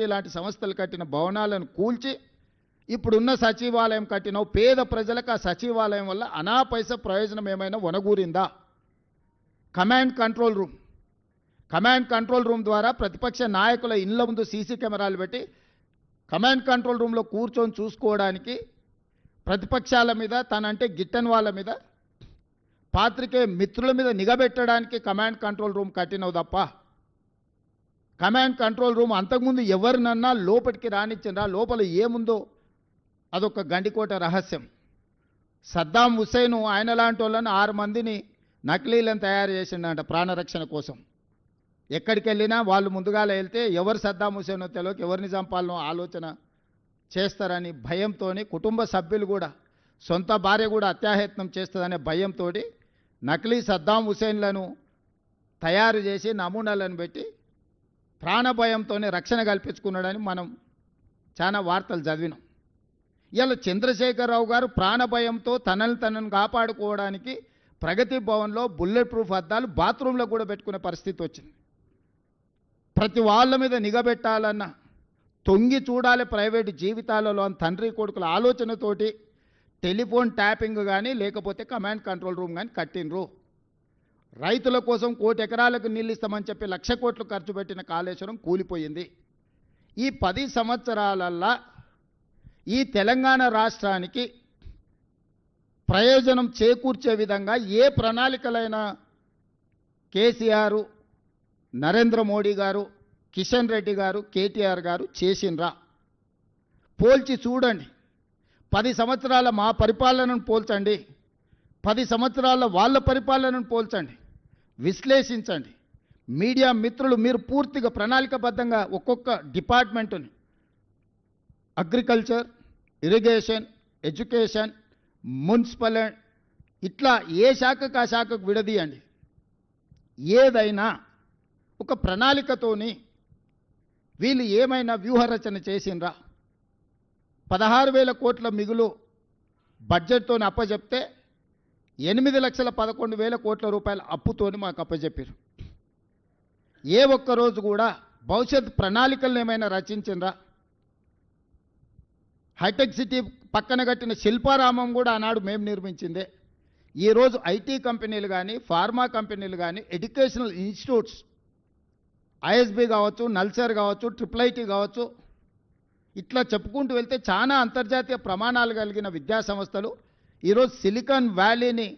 IT లాంటి సంస్థలు కట్టిన భవనాలను కూల్చి ఇప్పుడున్న సచివాలయం కట్టినవు పేద ప్రజలకు ఆ సచివాలయం వల్ల అనాపైస ప్రయోజనం ఏమైనా వనగూరిందా? Command control room. Command control room ద్వారా ప్రతిపక్ష నాయకుల ఇళ్ళ ముందు సీసీ కెమెరాలు పెట్టి కమాండ్ కంట్రోల్ రూమ్లో కూర్చొని చూసుకోవడానికి ప్రతిపక్షాల మీద తనంటే గిట్టని వాళ్ళ మీద పాత్రికే మిత్రుల మీద నిఘబెట్టడానికి కమాండ్ కంట్రోల్ రూమ్ కట్టినవు తప్ప కమాండ్ కంట్రోల్ రూమ్ అంతకుముందు ఎవరినన్నా లోపలికి రానిచ్చిండ్రా లోపల ఏముందో అదొక గండికోట రహస్యం. సద్దాం హుసేను ఆయన లాంటి వాళ్ళని ఆరు మందిని నకిలీలను తయారు చేసిండంట ప్రాణరక్షణ కోసం. ఎక్కడికి వెళ్ళినా వాళ్ళు ముందుగాల వెళ్తే ఎవరు సద్దాం హుసేనో తెలియక ఎవరిని చంపాలనో ఆలోచన చేస్తారని భయంతో కుటుంబ సభ్యులు కూడా సొంత భార్య కూడా అత్యాయత్నం చేస్తుందనే భయంతో నకిలీ సద్దాం హుసేన్లను తయారు చేసి నమూనాలను పెట్టి ప్రాణభయంతోనే రక్షణ కల్పించుకున్నాడని మనం చాలా వార్తలు చదివినాం. ఇలా చంద్రశేఖరరావు గారు ప్రాణభయంతో తనని తనను కాపాడుకోవడానికి ప్రగతి భవన్లో బుల్లెట్ ప్రూఫ్ అద్దాలు బాత్రూంలో కూడా పెట్టుకునే పరిస్థితి వచ్చింది. ప్రతి వాళ్ళ మీద నిఘబెట్టాలన్న తొంగి చూడాలి ప్రైవేటు జీవితాలలో తండ్రి కొడుకుల ఆలోచనతోటి టెలిఫోన్ ట్యాపింగ్ కానీ లేకపోతే కమాండ్ కంట్రోల్ రూమ్ కానీ కట్టినరు రైతుల కోసం కోటి ఎకరాలకు నీళ్ళు ఇస్తామని చెప్పి లక్ష కోట్లు ఖర్చు పెట్టిన కాళేశ్వరం కూలిపోయింది. ఈ పది సంవత్సరాలల్లా ఈ తెలంగాణ రాష్ట్రానికి ప్రయోజనం చేకూర్చే విధంగా ఏ ప్రణాళికలైన కేసీఆర్ నరేంద్ర మోడీ గారు కిషన్ రెడ్డి గారు కేటీఆర్ గారు చేసినరా పోల్చి చూడండి. పది సంవత్సరాల మా పరిపాలనను పోల్చండి. పది సంవత్సరాల వాళ్ళ పరిపాలనను పోల్చండి. విశ్లేషించండి. మీడియా మిత్రులు మీరు పూర్తిగా ప్రణాళికబద్ధంగా ఒక్కొక్క డిపార్ట్మెంటుని. అగ్రికల్చర్ ఇరిగేషన్ ఎడ్యుకేషన్ మున్సిపల్ ఇట్లా ఏ శాఖకు ఆ శాఖకు విడదీయండి. ఏదైనా ఒక ప్రణాళికతోని వీళ్ళు ఏమైనా వ్యూహరచన చేసిండ్రా? పదహారు వేల కోట్ల మిగులు బడ్జెట్తో అప్పచెప్తే ఎనిమిది లక్షల పదకొండు వేల కోట్ల రూపాయల అప్పుతోని మాకు అప్పచెప్పారు ఏ ఒక్క రోజు కూడా భవిష్యత్ ప్రణాళికలను ఏమైనా రచించిండ్రా హైటెక్ సిటీ పక్కన కట్టిన శిల్పారామం కూడా ఆనాడు మేము నిర్మించిందే. ఈరోజు ఐటీ కంపెనీలు కానీ ఫార్మా కంపెనీలు కానీ ఎడ్యుకేషనల్ ఇన్స్టిట్యూట్స్ ఐఎస్బి కావచ్చు నల్సర్ కావచ్చు ట్రిపుల్ ఐటీ కావచ్చు ఇట్లా చెప్పుకుంటూ వెళ్తే చాలా అంతర్జాతీయ ప్రమాణాలు కలిగిన విద్యాసంస్థలు ఈరోజు సిలికాన్ వ్యాలీని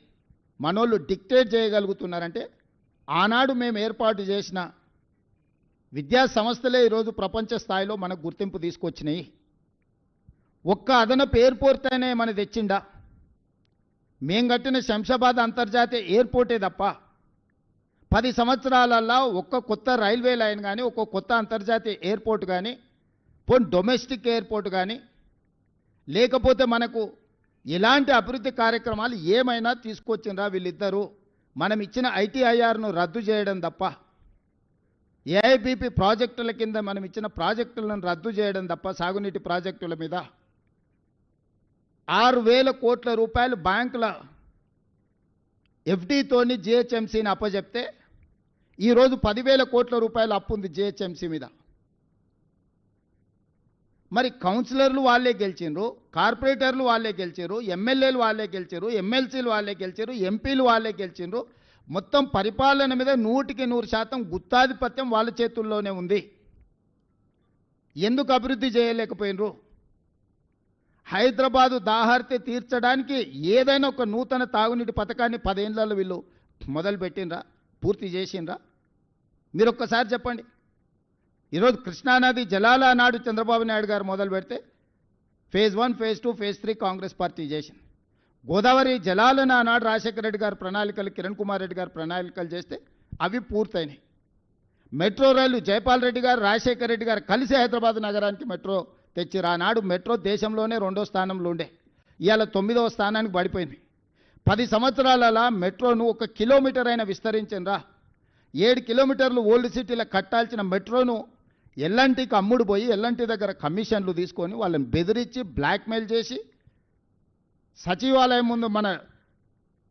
మనోళ్ళు డిక్టేట్ చేయగలుగుతున్నారంటే ఆనాడు మేము ఏర్పాటు చేసిన విద్యా సంస్థలే ఈరోజు ప్రపంచ స్థాయిలో మనకు గుర్తింపు తీసుకొచ్చినాయి. ఒక్క అదనపు ఎయిర్పోర్ట్ అయినా మన తెచ్చిండా? మేం కట్టిన శంషాబాద్ అంతర్జాతీయ ఎయిర్పోర్టే తప్ప పది సంవత్సరాలల్లో ఒక్క కొత్త రైల్వే లైన్ కానీ ఒక్క కొత్త అంతర్జాతీయ ఎయిర్పోర్ట్ కానీ పోనీ డొమెస్టిక్ ఎయిర్పోర్ట్ కానీ లేకపోతే మనకు ఇలాంటి అభివృద్ధి కార్యక్రమాలు ఏమైనా తీసుకొచ్చిండ్రా వీళ్ళిద్దరూ? మనం ఇచ్చిన ఐటీఐఆర్ను రద్దు చేయడం తప్ప ఏఐబిపి ప్రాజెక్టుల కింద మనం ఇచ్చిన ప్రాజెక్టులను రద్దు చేయడం తప్ప సాగునీటి ప్రాజెక్టుల మీద ఆరు వేల కోట్ల రూపాయలు బ్యాంకుల ఎఫ్డీతోని జిహెచ్ఎంసీని అప్పచెప్తే ఈరోజు పదివేల కోట్ల రూపాయలు అప్పు ఉంది జిహెచ్ఎంసీ మీద. మరి కౌన్సిలర్లు వాళ్ళే గెలిచిండ్రు కార్పొరేటర్లు వాళ్ళే గెలిచారు ఎమ్మెల్యేలు వాళ్ళే గెలిచారు ఎమ్మెల్సీలు వాళ్ళే గెలిచారు ఎంపీలు వాళ్ళే గెలిచిండ్రు మొత్తం పరిపాలన మీద నూటికి నూరు శాతం గుత్తాధిపత్యం వాళ్ళ చేతుల్లోనే ఉంది. ఎందుకు అభివృద్ధి చేయలేకపోయినరు హైదరాబాదు దాహార్తి తీర్చడానికి ఏదైనా ఒక నూతన తాగునీటి పథకాన్ని పదేళ్ళలో వీళ్ళు మొదలుపెట్టినరా పూర్తి చేసిండ్రా? మీరు ఒక్కసారి చెప్పండి. ఈరోజు కృష్ణానది జలాల నాడు చంద్రబాబు నాయుడు గారు మొదలు పెడితే phase one phase two phase three Congress party చేసింది. గోదావరి జలాలను ఆనాడు రాజశేఖర రెడ్డి గారు ప్రణాళికలు కిరణ్ కుమార్ రెడ్డి గారు ప్రణాళికలు చేస్తే అవి పూర్తయినాయి. మెట్రో రైలు జైపాల్ రెడ్డి గారు రాజశేఖర రెడ్డి గారు కలిసి హైదరాబాద్ నగరానికి మెట్రో తెచ్చిరు ఆనాడు మెట్రో దేశంలోనే రెండో స్థానంలో ఉండే. ఇవాళ తొమ్మిదవ స్థానానికి పడిపోయింది. పది సంవత్సరాలలో మెట్రోను ఒక కిలోమీటర్ అయినా విస్తరించిండ్రా ఏడు కిలోమీటర్లు ఓల్డ్ సిటీలో కట్టాల్సిన మెట్రోను ఎల్లంటికి అమ్ముడు పోయి ఎల్లంటి దగ్గర కమిషన్లు తీసుకొని వాళ్ళని బెదిరించి బ్లాక్మెయిల్ చేసి సచివాలయం ముందు మన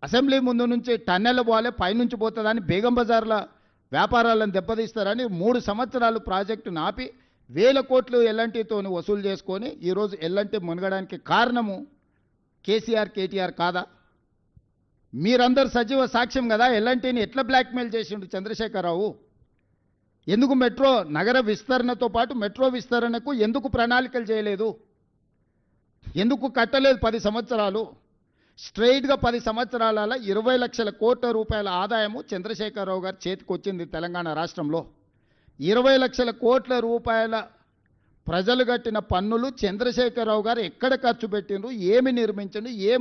అసెంబ్లీ ముందు నుంచి టన్నెల్ పోవాలి పైనుంచి పోతుందని బేగం బజార్ల వ్యాపారాలను దెబ్బతీస్తారని మూడు సంవత్సరాలు ప్రాజెక్టు నాపి వేల కోట్లు ఎల్ఎన్టీతో వసూలు చేసుకొని ఈరోజు ఎల్ఎన్టీ మునగడానికి కారణము కేసీఆర్ కేటీఆర్ కాదా? మీరందరు సజీవ సాక్ష్యం కదా ఎల్ఎన్టీని ఎట్లా బ్లాక్మెయిల్ చేసిండు చంద్రశేఖరరావు? ఎందుకు మెట్రో నగర విస్తరణతో పాటు మెట్రో విస్తరణకు ఎందుకు ప్రణాళికలు చేయలేదు? ఎందుకు కట్టలేదు పది సంవత్సరాలు? స్ట్రైట్గా పది సంవత్సరాల ఇరవై లక్షల కోట్ల రూపాయల ఆదాయము చంద్రశేఖరరావు గారి చేతికి వచ్చింది తెలంగాణ రాష్ట్రంలో. ఇరవై లక్షల కోట్ల రూపాయల ప్రజలు కట్టిన పన్నులు చంద్రశేఖరరావు గారు ఎక్కడ ఖర్చు పెట్టిండ్రు? ఏమి నిర్మించండు ఏమి